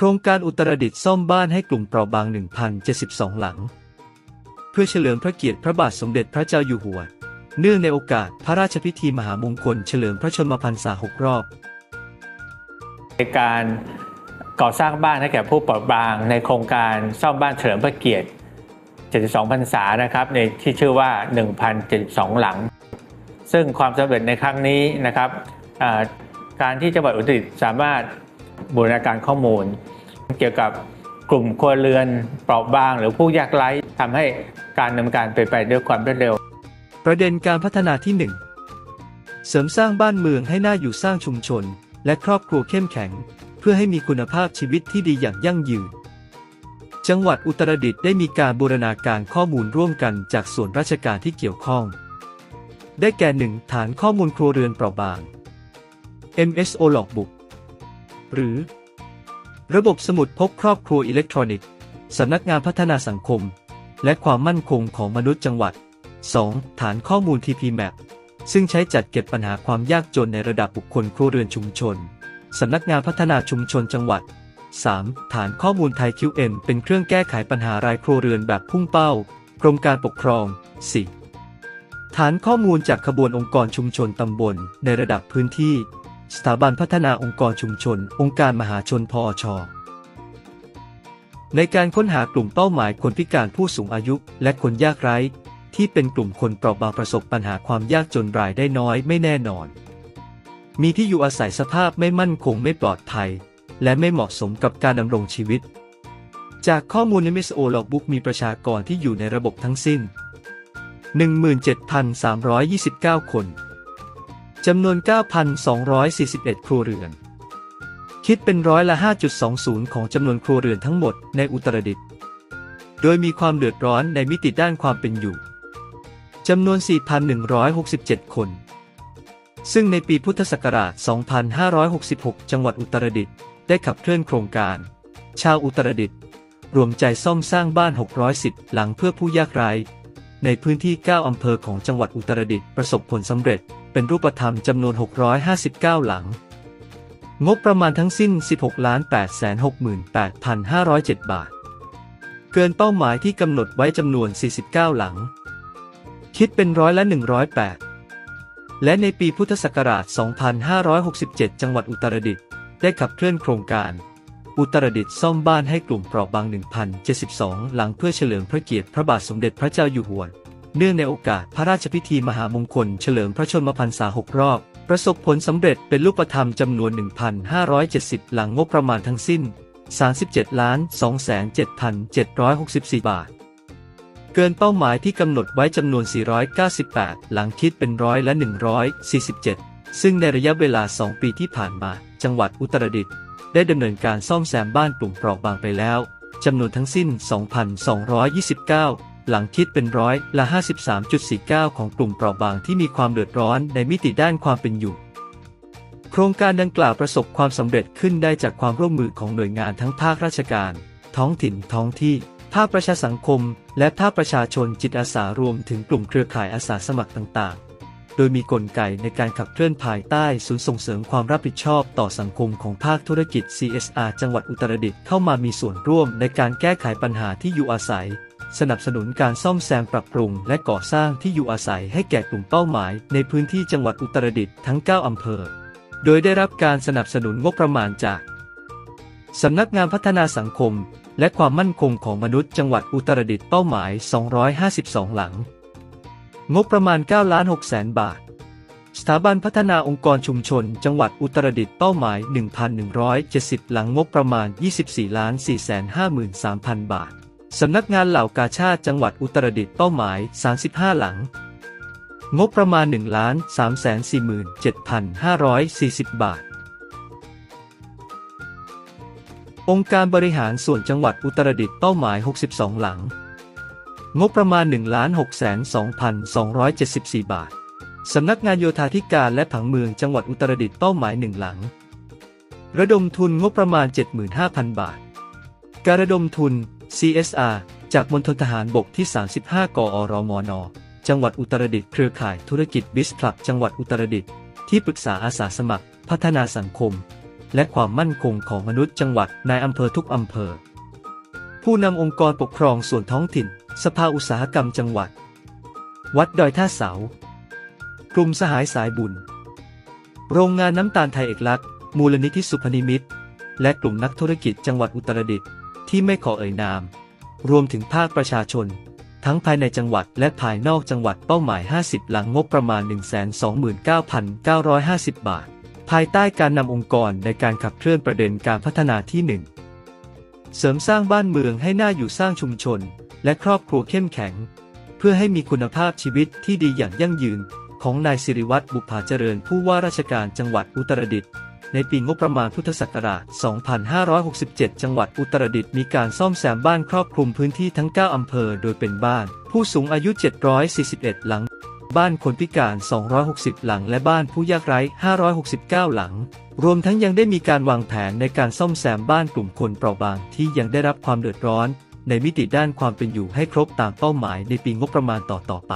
โครงการอุตรดิตถ์ซ่อมบ้านให้กลุ่มเปราะบาง 1,072 หลัง เพื่อเฉลิมพระเกียรติพระบาทสมเด็จพระเจ้าอยู่หัว เนื่องในโอกาสพระราชพิธีมหามงคลเฉลิมพระชนมพรรษาหกรอบ ในการก่อสร้างบ้านให้แก่ผู้เปราะบางในโครงการซ่อมบ้านเฉลิมพระเกียรติ 72 พรรษานะครับในที่ชื่อว่า 1,072 หลัง ซึ่งความสำเร็จในครั้งนี้นะครับการที่จังหวัดอุตรดิตถ์สามารถบูรณาการข้อมูล เกี่ยวกับกลุ่มครัวเรือนเปราะบาง หรือผู้ยากไร้ทำให้การดำเนินการเป็นไปด้วยความรวดเร็ว ประเด็นการพัฒนาที่ 1 เสริมสร้างบ้านเมืองให้น่าอยู่สร้างชุมชน และครอบครัวเข้มแข็ง เพื่อให้มีคุณภาพชีวิตที่ดีอย่างยั่งยืนจังหวัดอุตรดิตถ์ได้มีการบูรณาการข้อมูลร่วมกันจากส่วนราชการที่เกี่ยวข้อง ได้แก่ 1. ฐานข้อมูลครัวเรือนเปราะบาง MSO Logbook หรือ ระบบสมุดพกครอบครัวอิเล็กทรอนิกส์สำนักงานพัฒนาสังคม และความมั่นคงของมนุษย์จังหวัด 2. ฐานข้อมูล TPMAP ซึ่งใช้จัดเก็บปัญหาความยากจนในระดับบุคคลครัวเรือนชุมชนสำนักงานพัฒนาชุมชนจังหวัด 3. ฐานข้อมูลไทย QM เป็นเครื่องแก้ไขปัญหารายครัวเรือนแบบพุ่งเป้า กรมการปกครอง 4. ฐานข้อมูลจากขบวนองค์กรชุมชนตำบลในระดับพื้นที่ สถาบันพัฒนาองค์กรชุมชน องค์การมหาชนพอชในการค้นหากลุ่มเป้าหมายคนพิการผู้สูงอายุ และคนยากไร้ ที่เป็นกลุ่มคนเปราะบางประสบปัญหาความยากจนรายได้น้อยไม่แน่นอน มีที่อยู่อาศัยสภาพไม่มั่นคงไม่ปลอดภัย และไม่เหมาะสมกับการดำรงชีวิต จากข้อมูลใน MSO Logbook มีประชากรที่อยู่ในระบบทั้งสิ้น 17,329 คน จำนวน 9,241 ครัวเรือน คิดเป็นร้อยละ 5.20 ของจำนวนครัวเรือนทั้งหมดในอุตรดิตถ์ โดยมีความเดือดร้อนในมิติด้านความเป็นอยู่ จำนวน 4,167 คน ซึ่งในปีพุทธศักราช 2566 จังหวัดอุตรดิตถ์ได้ขับเคลื่อนโครงการ ชาวอุตรดิตถ์รวมใจซ่อมสร้างบ้าน 610 หลังเพื่อผู้ยากไร้ ในพื้นที่ 9 อำเภอของจังหวัดอุตรดิตถ์ประสบผลสำเร็จ เป็นรูปธรรมจำนวน 659 หลัง งบประมาณทั้งสิ้น 16 868,507 บาท เกินเป้าหมายที่กำหนดไว้จำนวน 49 หลัง คิดเป็นร้อยละ 108 และในปีพุทธศักราช 2567 จังหวัดอุตรดิตถ์ได้ขับเคลื่อนโครงการอุตรดิตถ์ซ่อมบ้านให้กลุ่มเปราะบาง 1,072 หลังเพื่อเฉลิมพระเกียรติพระบาทสมเด็จพระเจ้าอยู่หัว เนื่องในโอกาสพระราชพิธีมหามงคลเฉลิมพระชนมพรรษาหกรอบ ประสบผลสำเร็จเป็นรูปธรรมจำนวน 1,570 หลังงบประมาณทั้งสิ้น 37ล้าน2,7,764 บาท เกินเป้าหมายที่กำหนดไว้จำนวน 498 หลังคิดเป็นร้อยละ 147 ซึ่งในระยะเวลา 2 ปีที่ผ่านมา จังหวัดอุตรดิตถ์ได้ดำเนินการซ่อมแซมบ้านกลุ่มเปราะบางไปแล้วจำนวนทั้งสิ้น 2,229 หลังคิดเป็นร้อยละ 53.49 ของกลุ่มเปราะบางที่มีความเดือดร้อนในมิติด้านความเป็นอยู่ โครงการดังกล่าวประสบความสำเร็จขึ้นได้จากความร่วมมือของหน่วยงานทั้งภาคราชการ ท้องถิ่นท้องที่ ภาคประชาสังคม และภาคประชาชนจิตอาสารวมถึงกลุ่มเครือข่ายอาสาสมัครต่าง ๆ โดยมีกลไกในการขับเคลื่อนภายใต้ศูนย์ส่งเสริมความรับผิดชอบต่อสังคมของภาคธุรกิจ CSR จังหวัดอุตรดิตถ์เข้ามามีส่วนร่วมในการแก้ไขปัญหาที่อยู่อาศัย สนับสนุนการซ่อมแซมปรับปรุง และก่อสร้างที่อยู่อาศัยให้แก่กลุ่มเป้าหมาย ในพื้นที่จังหวัดอุตรดิตถ์ทั้ง 9 อำเภอ โดยได้รับการสนับสนุนงบประมาณจากสำนักงานพัฒนาสังคม และความมั่นคงของมนุษย์จังหวัดอุตรดิตถ์เป้าหมาย 252 หลัง งบประมาณ 9 ล้าน6แสนบาท สถาบันพัฒนาองค์กรชุมชน จังหวัดอุตรดิตถ์เป้าหมาย 1,170 หลังงบประมาณ 24 ล้าน453,000 บาท สำนักงานเหล่ากาชาติจังหวัดอุตรดิตถ์เป้าหมาย 35 หลัง งบประมาณ1ล้าน347,540 บาท องค์การบริหารส่วนจังหวัดอุตรดิตถ์เป้าหมาย 62 หลัง งบประมาณ1ล้าน602,274 บาท สำนักงานโยธาธิการและผังเมืองจังหวัดอุตรดิตถ์เป้าหมาย 1 หลัง ระดมทุนงบประมาณ 75,000 บาท การระดมทุน CSR จากมณฑลทหารบกที่ 35 กอรมน จังหวัดอุตรดิตถ์เครือข่ายธุรกิจบิสคลับจังหวัดอุตรดิตถ์ที่ปรึกษาอาสาสมัคร พัฒนาสังคม และความมั่นคงของมนุษย์จังหวัดในอำเภอทุกอำเภอ ผู้นำองค์กรปกครองส่วนท้องถิ่น สภาอุตสาหกรรมจังหวัด วัดดอยท่าเสา กลุ่มสหายสายบุญ โรงงานน้ำตาลไทยเอกลักษณ์ มูลนิธิสุพนิมิตรและกลุ่มนักธุรกิจจังหวัดอุตรดิตถ์ ที่ไม่ขอเอ่ยนาม รวมถึงภาคประชาชน ทั้งภายในจังหวัดและภายนอกจังหวัดเป้าหมาย 50 หลังงบประมาณ 129,950 บาท ภายใต้การนำองค์กรในการขับเคลื่อนประเด็นการพัฒนาที่ 1 เสริมสร้างบ้านเมืองให้น่าอยู่สร้างชุมชน และครอบครัวเข้มแข็ง เพื่อให้มีคุณภาพชีวิตที่ดีอย่างยั่งยืนของนายสิริวัตรบุภาเจริญผู้ว่าราชการจังหวัดอุตรดิตถ์ ในปีงบประมาณพุทธศักราช 2567 จังหวัดอุตรดิตถ์มีการซ่อมแซมบ้านครอบคลุมพื้นที่ทั้ง 9 อำเภอ โดยเป็นบ้าน ผู้สูงอายุ 741 หลัง บ้านคนพิการ 260 หลัง และบ้านผู้ยากไร้ 569 หลัง รวมทั้งยังได้มีการวางแผนในการซ่อมแซมบ้านกลุ่มคนเปราะบางที่ยังได้รับความเดือดร้อน ในมิติด้านความเป็นอยู่ให้ครบตามเป้าหมายในปีงบประมาณต่อๆไป